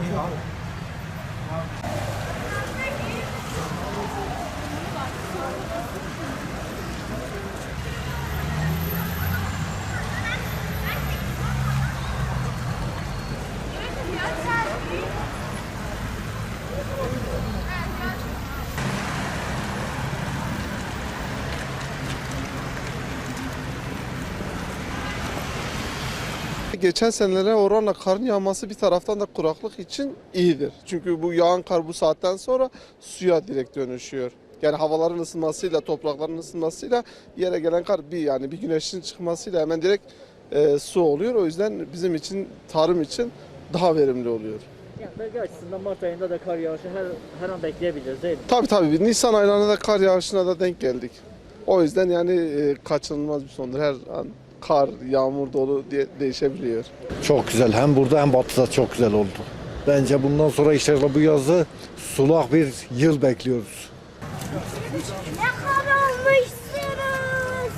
你好。Geçen senelere oranla karın yağması bir taraftan da kuraklık için iyidir. Çünkü bu yağan kar bu saatten sonra suya direkt dönüşüyor. Yani havaların ısınmasıyla, toprakların ısınmasıyla yere gelen kar bir yani bir güneşin çıkmasıyla hemen direkt e, su oluyor. O yüzden bizim için tarım için daha verimli oluyor. Yani bölge açısından Mart ayında da kar yağışı her, her an bekleyebiliriz değil mi? Tabii tabii Nisan aylarında da kar yağışına da denk geldik. O yüzden yani e, kaçınılmaz bir sondur. Her an kar, yağmur, dolu diye değişebiliyor. Çok güzel. Hem burada hem batıda çok güzel oldu. Bence bundan sonra inşallah bu yazı sulak bir yıl bekliyoruz. Yakalanmışsınız.